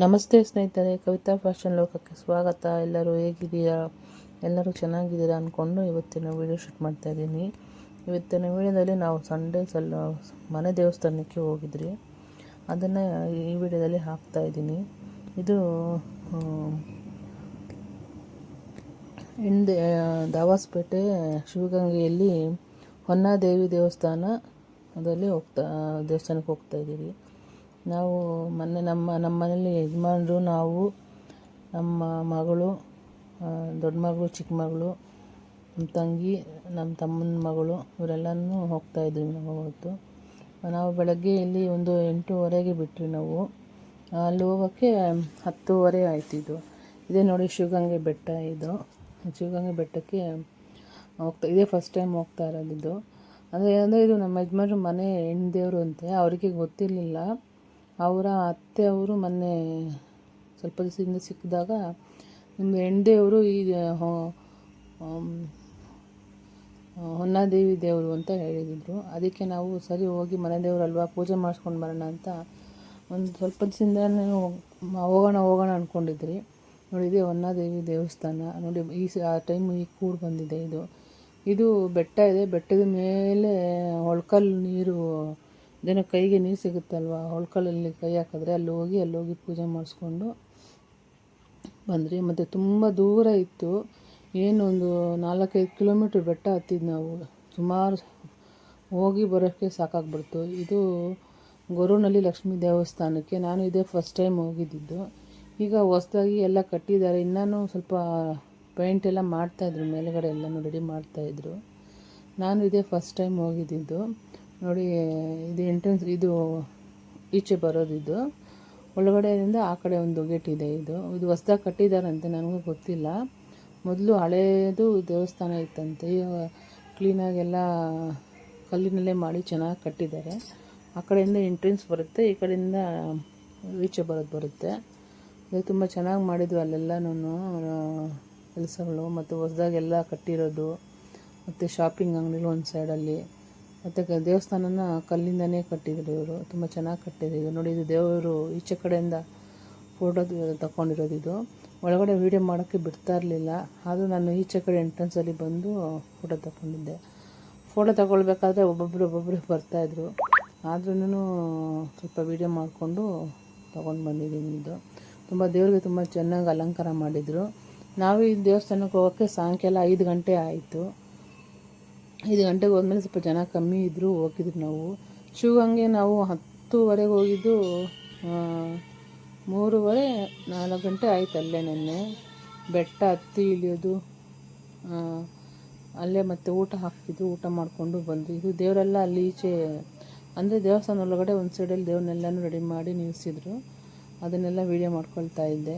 ನಮಸ್ತೆ ಸ್ನೇಹಿತರೆ, ಕವಿತಾ ಫ್ಯಾಷನ್ ಲೋಕಕ್ಕೆ ಸ್ವಾಗತ. ಎಲ್ಲರೂ ಹೇಗಿದ್ದೀರಾ? ಎಲ್ಲರೂ ಚೆನ್ನಾಗಿದ್ದೀರಾ ಅಂದ್ಕೊಂಡು ಇವತ್ತಿನ ವೀಡಿಯೋ ಶೂಟ್ ಮಾಡ್ತಾ ಇದ್ದೀನಿ. ಇವತ್ತಿನ ವೀಡಿಯೋದಲ್ಲಿ ನಾವು ಸಂಡೇ ಸಲ, ಮನೆ ದೇವಸ್ಥಾನಕ್ಕೆ ಹೋಗಿದ್ರಿ ಅದನ್ನು ಈ ವಿಡಿಯೋದಲ್ಲಿ ಹಾಕ್ತಾ ಇದ್ದೀನಿ. ಇದು ಹಿಂದೆ ದಾವಾಸ್ಪೇಟೆ ಶಿವಗಂಗೆಯಲ್ಲಿ ಹೊನ್ನಾದೇವಿ ದೇವಸ್ಥಾನದಲ್ಲಿ ಹೋಗ್ತಾ, ದೇವಸ್ಥಾನಕ್ಕೆ ಹೋಗ್ತಾ ಇದ್ದೀವಿ. ನಾವು ಮೊನ್ನೆ ನಮ್ಮ ನಮ್ಮ ಮನೇಲಿ ಯಜಮಾನ್ರು, ನಾವು, ನಮ್ಮ ಮಗಳು ದೊಡ್ಡ ಮಗಳು, ಚಿಕ್ಕ ಮಗಳು, ನಮ್ಮ ತಂಗಿ, ನಮ್ಮ ತಮ್ಮನ ಮಗಳು, ಇವರೆಲ್ಲನೂ ಹೋಗ್ತಾ ಇದ್ವಿ ನಾವು ಅವತ್ತು. ನಾವು ಬೆಳಗ್ಗೆ ಇಲ್ಲಿ ಒಂದು ಎಂಟೂವರೆಗೆ ಬಿಟ್ವಿ ನಾವು. ಅಲ್ಲಿ ಹೋಗೋಕ್ಕೆ ಹತ್ತೂವರೆ ಆಯ್ತು ಇದು. ಇದೇ ನೋಡಿ ಶಿವಗಂಗೆ ಬೆಟ್ಟ ಇದು. ಶಿವಗಂಗೆ ಬೆಟ್ಟಕ್ಕೆ ಹೋಗ್ತಾ, ಇದೇ ಫಸ್ಟ್ ಟೈಮ್ ಹೋಗ್ತಾ ಇರೋದಿದ್ದು ಅಂದರೆ ಅಂದರೆ ಇದು ನಮ್ಮ ಯಜಮಾನ್ರ ಮನೆ ಹೆಣ್ಣು ದೇವರು ಅಂತೆ, ಅವರಿಗೆ ಗೊತ್ತಿರಲಿಲ್ಲ. ಅವರ ಅತ್ತೆ ಅವರು ಮೊನ್ನೆ ಸ್ವಲ್ಪ ದಿವಸದಿಂದ ಸಿಕ್ಕಿದಾಗ ನಿಮ್ಮ ಹೆಣ್ದೇವರು ಈ ಹೊನ್ನಾದೇವಿ ದೇವರು ಅಂತ ಹೇಳಿದ್ರು. ಅದಕ್ಕೆ ನಾವು ಸರಿ ಹೋಗಿ ಮನೆ ದೇವರಲ್ವಾ ಪೂಜೆ ಮಾಡಿಸ್ಕೊಂಡು ಬರೋಣ ಅಂತ ಒಂದು ಸ್ವಲ್ಪ ದಿವಸದಿಂದನೇ ಹೋಗೋಣ ಹೋಗೋಣ ಅಂದ್ಕೊಂಡಿದ್ರಿ ನೋಡಿ, ಇದೆ ಹೊನ್ನಾದೇವಿ ದೇವಸ್ಥಾನ. ನೋಡಿ, ಈ ಆ ಟೈಮ್ ಈ ಕೂಡ ಬಂದಿದೆ ಇದು. ಇದು ಬೆಟ್ಟ ಇದೆ. ಬೆಟ್ಟದ ಮೇಲೆ ಹೊಳ್ಕಲ್ಲು ನೀರು ಇದೇನೋ ಕೈಗೆ ನೀರು ಸಿಗುತ್ತಲ್ವ? ಹೊಳ್ಕಲಲ್ಲಿ ಕೈ ಹಾಕಿದ್ರೆ ಅಲ್ಲಿ ಹೋಗಿ ಅಲ್ಲಿ ಹೋಗಿ ಪೂಜೆ ಮಾಡಿಸ್ಕೊಂಡು ಬಂದ್ರಿ ಮತ್ತು ತುಂಬ ದೂರ ಇತ್ತು. ಏನು ಒಂದು ನಾಲ್ಕೈದು ಕಿಲೋಮೀಟ್ರ್ ಬೆಟ್ಟ ಹತ್ತಿದ್ದು ನಾವು. ಸುಮಾರು ಹೋಗಿ ಬರೋಕ್ಕೆ ಸಾಕಾಗ್ಬಿಡ್ತು. ಇದು ಗೊರೂನಲ್ಲಿ ಲಕ್ಷ್ಮೀ ದೇವಸ್ಥಾನಕ್ಕೆ ನಾನು ಇದೇ ಫಸ್ಟ್ ಟೈಮ್ ಹೋಗಿದ್ದಿದ್ದು ಈಗ ಹೊಸ್ದಾಗಿ ಎಲ್ಲ ಕಟ್ಟಿದ್ದಾರೆ. ಇನ್ನೂ ಸ್ವಲ್ಪ ಪೇಂಟ್ ಎಲ್ಲ ಮಾಡ್ತಾಯಿದ್ರು ಮೇಲುಗಡೆ ಎಲ್ಲನೂ ರೆಡಿ ಮಾಡ್ತಾಯಿದ್ರು ನಾನು ಇದೇ ಫಸ್ಟ್ ಟೈಮ್ ಹೋಗಿದ್ದಿದ್ದು ನೋಡಿ, ಇದು ಎಂಟ್ರೆನ್ಸ್ ಇದು ಈಚೆ ಬರೋದಿದ್ದು ಒಳಗಡೆಯಿಂದ ಆ ಕಡೆ ಒಂದು ಗೇಟ್ ಇದೆ ಇದು. ಇದು ಹೊಸ್ದಾಗಿ ಕಟ್ಟಿದಾರಂತೆ, ನನಗೂ ಗೊತ್ತಿಲ್ಲ. ಮೊದಲು ಹಳೆಯದು ದೇವಸ್ಥಾನ ಇತ್ತಂತೆ. ಕ್ಲೀನಾಗೆಲ್ಲ ಕಲ್ಲಿನಲ್ಲೇ ಮಾಡಿ ಚೆನ್ನಾಗಿ ಕಟ್ಟಿದ್ದಾರೆ. ಆ ಕಡೆಯಿಂದ ಎಂಟ್ರೆನ್ಸ್ ಬರುತ್ತೆ, ಈ ಕಡೆಯಿಂದ ಈಚೆ ಬರೋದು ಬರುತ್ತೆ. ಇದು ತುಂಬ ಚೆನ್ನಾಗಿ ಮಾಡಿದ್ರು ಅಲ್ಲೆಲ್ಲನೂ ಕೆಲಸಗಳು, ಮತ್ತು ಹೊಸ್ದಾಗೆಲ್ಲ ಕಟ್ಟಿರೋದು. ಮತ್ತು ಶಾಪಿಂಗ್ ಅಂಗಡಿಗಳು ಒಂದು ಸೈಡಲ್ಲಿ ಮತ್ತು ದೇವಸ್ಥಾನನ ಕಲ್ಲಿಂದನೇ ಕಟ್ಟಿದ್ರು ಇವರು. ತುಂಬ ಚೆನ್ನಾಗಿ ಕಟ್ಟಿದ್ರು. ಇದು ನೋಡಿ, ಇದು ದೇವರು ಈಚೆ ಕಡೆಯಿಂದ ಫೋಟೋ ತಗೊಂಡಿರೋದು ಇದು. ಒಳಗಡೆ ವೀಡಿಯೋ ಮಾಡೋಕ್ಕೆ ಬಿಡ್ತಾ ಇರಲಿಲ್ಲ. ಆದರೂ ನಾನು ಈಚೆ ಕಡೆ ಎಂಟ್ರೆನ್ಸಲ್ಲಿ ಬಂದು ಫೋಟೋ ತಗೊಂಡಿದ್ದೆ ಫೋಟೋ ತಗೊಳ್ಬೇಕಾದ್ರೆ ಒಬ್ಬೊಬ್ಬರು ಒಬ್ಬೊಬ್ಬರು ಬರ್ತಾಯಿದ್ರು ಆದ್ರೂ ಸ್ವಲ್ಪ ವೀಡಿಯೋ ಮಾಡಿಕೊಂಡು ತೊಗೊಂಡು ಬಂದಿದ್ದೀನಿ ಇದು. ತುಂಬ ದೇವರಿಗೆ ತುಂಬ ಚೆನ್ನಾಗಿ ಅಲಂಕಾರ ಮಾಡಿದರು. ನಾವು ಈ ದೇವಸ್ಥಾನಕ್ಕೆ ಹೋಗೋಕ್ಕೆ ಸಾಯಂಕಾಲ ಐದು ಗಂಟೆ ಆಯಿತು. ಐದು ಗಂಟೆಗೆ ಹೋದ್ಮೇಲೆ ಸ್ವಲ್ಪ ಜನ ಕಮ್ಮಿ ಇದ್ದರು ಹೋಗಿದ್ವಿ ನಾವು. ಶಿವಗಂಗೆ ನಾವು ಹತ್ತುವರೆಗೆ ಹೋಗಿದ್ದು ಮೂರುವರೆ, ನಾಲ್ಕು ಗಂಟೆ ಆಯ್ತು ಅಲ್ಲೇ ನೆನ್ನೆ. ಬೆಟ್ಟ ಹತ್ತಿ ಇಳಿಯೋದು ಅಲ್ಲೇ ಮತ್ತೆ ಊಟ ಹಾಕಿದ್ದು, ಊಟ ಮಾಡಿಕೊಂಡು ಬಂದ್ವಿ. ಇದು ದೇವರೆಲ್ಲ ಅಲ್ಲಿ ಈಚೆ, ಅಂದರೆ ದೇವಸ್ಥಾನ ಒಳಗಡೆ ಒಂದು ಸೈಡಲ್ಲಿ ದೇವ್ರನ್ನೆಲ್ಲನೂ ರೆಡಿ ಮಾಡಿ ನಿಲ್ಲಿಸಿದ್ರು ಅದನ್ನೆಲ್ಲ ವೀಡಿಯೋ ಮಾಡ್ಕೊಳ್ತಾ ಇದ್ದೆ.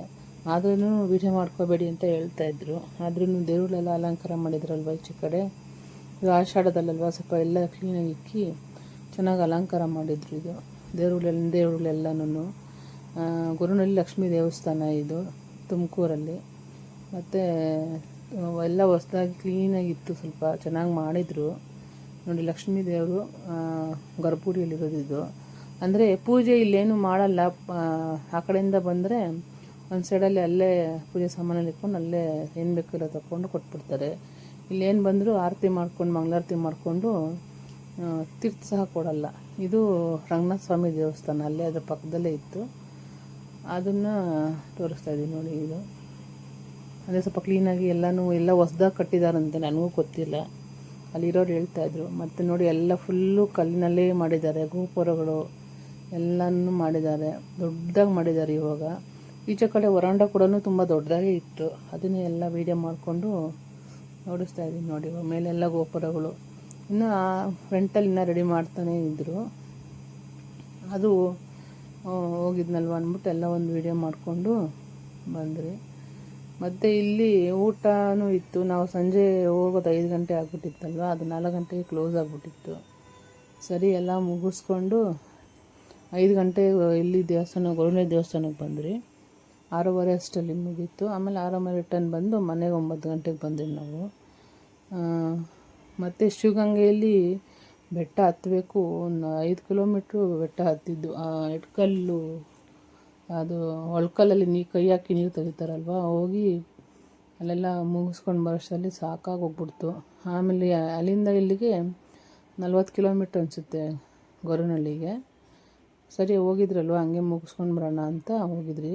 ಆದ್ರೂ ವೀಡಿಯೋ ಮಾಡ್ಕೋಬೇಡಿ ಅಂತ ಹೇಳ್ತಾ ಇದ್ರು. ಆದ್ರೂ ದೇವ್ರನ್ನೆಲ್ಲ ಅಲಂಕಾರ ಮಾಡಿದ್ರಲ್ವ ಈಚೆ ಕಡೆ? ಇದು ಆಷಾಢದಲ್ಲಲ್ವ ಸ್ವಲ್ಪ ಎಲ್ಲ ಕ್ಲೀನಾಗಿ ಇಕ್ಕಿ ಚೆನ್ನಾಗಿ ಅಲಂಕಾರ ಮಾಡಿದ್ರು ಇದು. ದೇವ್ರುಗಳೆಲ್ಲ ದೇವ್ರುಗಳೆಲ್ಲನೂ ಗುರುನಳ್ಳಿ ಲಕ್ಷ್ಮೀ ದೇವಸ್ಥಾನ ಇದು ತುಮಕೂರಲ್ಲಿ. ಮತ್ತು ಎಲ್ಲ ಹೊಸ್ದಾಗಿ ಕ್ಲೀನಾಗಿತ್ತು ಸ್ವಲ್ಪ ಚೆನ್ನಾಗಿ ಮಾಡಿದರು. ನೋಡಿ ಲಕ್ಷ್ಮೀ ದೇವರು ಗರ್ಭಗುಡಿಯಲ್ಲಿರೋದು ಇದು. ಅಂದರೆ ಪೂಜೆ ಇಲ್ಲೇನು ಮಾಡಲ್ಲ. ಆ, ಕಡೆಯಿಂದ ಬಂದರೆ ಒಂದು ಸೈಡಲ್ಲಿ ಅಲ್ಲೇ ಪೂಜೆ ಸಾಮಾನಲ್ಲಿ ಇಟ್ಕೊಂಡು ಅಲ್ಲೇ ಏನು ಬೇಕಿಲ್ಲ ತಗೊಂಡು ಕೊಟ್ಬಿಡ್ತಾರೆ. ಇಲ್ಲೇನು ಬಂದರೂ ಆರತಿ ಮಾಡ್ಕೊಂಡು, ಮಂಗಳಾರತಿ ಮಾಡಿಕೊಂಡು ತೀರ್ಥ ಸಹ ಕೊಡಲ್ಲ. ಇದು ರಂಗನಾಥ ಸ್ವಾಮಿ ದೇವಸ್ಥಾನ, ಅಲ್ಲೇ ಅದರ ಪಕ್ಕದಲ್ಲೇ ಇತ್ತು. ಅದನ್ನು ತೋರಿಸ್ತಾ ಇದ್ದೀನಿ ನೋಡಿ ಇದು. ಅದೇ ಸ್ವಲ್ಪ ಕ್ಲೀನಾಗಿ ಎಲ್ಲನೂ, ಎಲ್ಲ ಹೊಸ್ದಾಗಿ ಕಟ್ಟಿದಾರಂತೆ, ನನಗೂ ಗೊತ್ತಿಲ್ಲ. ಅಲ್ಲಿರೋರು ಹೇಳ್ತಾಯಿದ್ರು ಮತ್ತು ನೋಡಿ ಎಲ್ಲ ಫುಲ್ಲು ಕಲ್ಲಿನಲ್ಲೇ ಮಾಡಿದ್ದಾರೆ, ಗೋಪುರಗಳು ಎಲ್ಲನೂ ಮಾಡಿದ್ದಾರೆ. ದೊಡ್ಡದಾಗಿ ಮಾಡಿದ್ದಾರೆ ಇವಾಗ. ಈಚೆ ಕಡೆ ವರಾಂಡ ಕೂಡ ತುಂಬ ದೊಡ್ಡದಾಗೇ ಇತ್ತು. ಅದನ್ನೇ ಎಲ್ಲ ವೀಡಿಯೋ ಮಾಡಿಕೊಂಡು ನೋಡಿಸ್ತಾ ಇದ್ದೀನಿ ನೋಡಿ, ಮೇಲೆಲ್ಲ ಗೋಪುರಗಳು. ಇನ್ನು ಆ ಫ್ರಂಟಲ್ಲಿ ಇನ್ನೂ ರೆಡಿ ಮಾಡ್ತಾನೇ ಇದ್ದರು ಅದು ಹೋಗಿದ್ನಲ್ವ ಅಂದ್ಬಿಟ್ಟು ಎಲ್ಲ ಒಂದು ವಿಡಿಯೋ ಮಾಡಿಕೊಂಡು ಬಂದ್ರಿ ಮತ್ತು ಇಲ್ಲಿ ಊಟನೂ ಇತ್ತು. ನಾವು ಸಂಜೆ ಹೋಗೋದು ಐದು ಗಂಟೆ ಆಗ್ಬಿಟ್ಟಿತ್ತಲ್ವ? ಅದು ನಾಲ್ಕು ಗಂಟೆಗೆ ಕ್ಲೋಸ್ ಆಗಿಬಿಟ್ಟಿತ್ತು. ಸರಿ, ಎಲ್ಲ ಮುಗಿಸ್ಕೊಂಡು ಐದು ಗಂಟೆ ಇಲ್ಲಿ ದೇವಸ್ಥಾನ ಗೊರವನೆ ದೇವಸ್ಥಾನಕ್ಕೆ ಬಂದ್ರಿ ಆರೂವರೆ ಅಷ್ಟರಲ್ಲಿ ಮುಗೀತು. ಆಮೇಲೆ ಆರೂವರೆ ರಿಟರ್ನ್ ಬಂದು ಮನೆಗೆ ಒಂಬತ್ತು ಗಂಟೆಗೆ ಬಂದ್ವಿ ನಾವು. ಮತ್ತು ಶಿವಗಂಗೆಯಲ್ಲಿ ಬೆಟ್ಟ ಹತ್ತಬೇಕು ಒಂದು ಐದು ಕಿಲೋಮೀಟ್ರು ಬೆಟ್ಟ ಹತ್ತಿದ್ದು. ಆ, ಎಟ್ಕಲ್ಲು, ಅದು ಒಳ್ಕಲ್ಲಲ್ಲಿ ನೀರು ಕೈ ಹಾಕಿ ನೀರು ತೆಗಿತಾರಲ್ವ? ಹೋಗಿ ಅಲ್ಲೆಲ್ಲ ಮುಗಿಸ್ಕೊಂಡು ಬರೋಷ್ಟರಲ್ಲಿ ಸಾಕಾಗಿ ಹೋಗ್ಬಿಡ್ತು. ಆಮೇಲೆ ಅಲ್ಲಿಂದ ಇಲ್ಲಿಗೆ ನಲ್ವತ್ತು ಕಿಲೋಮೀಟ್ರ್ ಅನಿಸುತ್ತೆ ಗೊರನಹಳ್ಳಿಗೆ ಸರಿ, ಹೋಗಿದ್ರಲ್ವ? ಹಂಗೆ ಮುಗಿಸ್ಕೊಂಡು ಬರೋಣ ಅಂತ ಹೋಗಿದ್ರಿ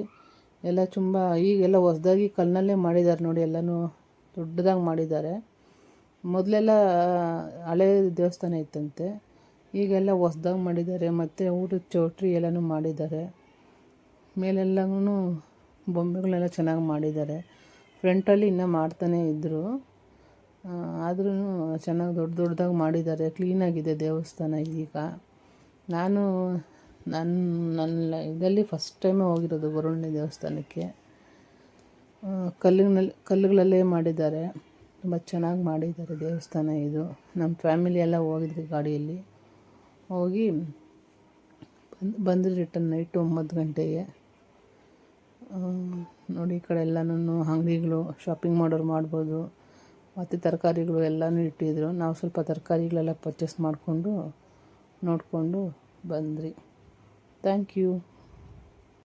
ಎಲ್ಲ ತುಂಬ ಈಗೆಲ್ಲ ಹೊಸ್ದಾಗಿ ಕಲ್ಲಿನಲ್ಲೇ ಮಾಡಿದ್ದಾರೆ ನೋಡಿ, ಎಲ್ಲನೂ ದೊಡ್ಡದಾಗಿ ಮಾಡಿದ್ದಾರೆ ಮೊದಲೆಲ್ಲ ಹಳೆ ದೇವಸ್ಥಾನ ಇತ್ತಂತೆ. ಈಗೆಲ್ಲ ಹೊಸ್ದಾಗಿ ಮಾಡಿದ್ದಾರೆ ಮತ್ತು ಊಟದ ಚೌಟ್ರಿ ಎಲ್ಲನೂ ಮಾಡಿದ್ದಾರೆ ಮೇಲೆಲ್ಲನೂ ಬೊಂಬೆಗಳೆಲ್ಲ ಚೆನ್ನಾಗಿ ಮಾಡಿದ್ದಾರೆ ಫ್ರಂಟಲ್ಲಿ ಇನ್ನೂ ಮಾಡ್ತಾನೇ ಇದ್ದರು ಆದ್ರೂ ಚೆನ್ನಾಗಿ ದೊಡ್ಡ ದೊಡ್ಡದಾಗಿ ಮಾಡಿದ್ದಾರೆ ಕ್ಲೀನಾಗಿದೆ ದೇವಸ್ಥಾನ ಈಗ. ನಾನು ನನ್ನ ನನ್ನ ಇದರಲ್ಲಿ ಫಸ್ಟ್ ಟೈಮೇ ಹೋಗಿರೋದು ಗೊರವನಹಳ್ಳಿ ದೇವಸ್ಥಾನಕ್ಕೆ. ಕಲ್ಲಿನಲ್ಲಿ ಕಲ್ಲುಗಳಲ್ಲೇ ಮಾಡಿದ್ದಾರೆ. ತುಂಬ ಚೆನ್ನಾಗಿ ಮಾಡಿದ್ದಾರೆ ದೇವಸ್ಥಾನ ಇದು. ನಮ್ಮ ಫ್ಯಾಮಿಲಿ ಎಲ್ಲ ಹೋಗಿದ್ವಿ ಗಾಡಿಯಲ್ಲಿ. ಹೋಗಿ ಬಂದು ಬಂದ್ರಿ ರಿಟರ್ನ್ ನೈಟ್ ಒಂಬತ್ತು ಗಂಟೆಗೆ. ನೋಡಿ ಈ ಕಡೆ ಎಲ್ಲನೂ ಅಂಗಡಿಗಳು ಶಾಪಿಂಗ್ ಮಾಡೋರು ಮಾಡ್ಬೋದು. ಮತ್ತು ತರಕಾರಿಗಳು ಎಲ್ಲನೂ ಇಟ್ಟಿದ್ರು. ನಾವು ಸ್ವಲ್ಪ ತರಕಾರಿಗಳೆಲ್ಲ ಪರ್ಚೇಸ್ ಮಾಡಿಕೊಂಡು, ನೋಡಿಕೊಂಡು ಬಂದ್ರಿ Thank you.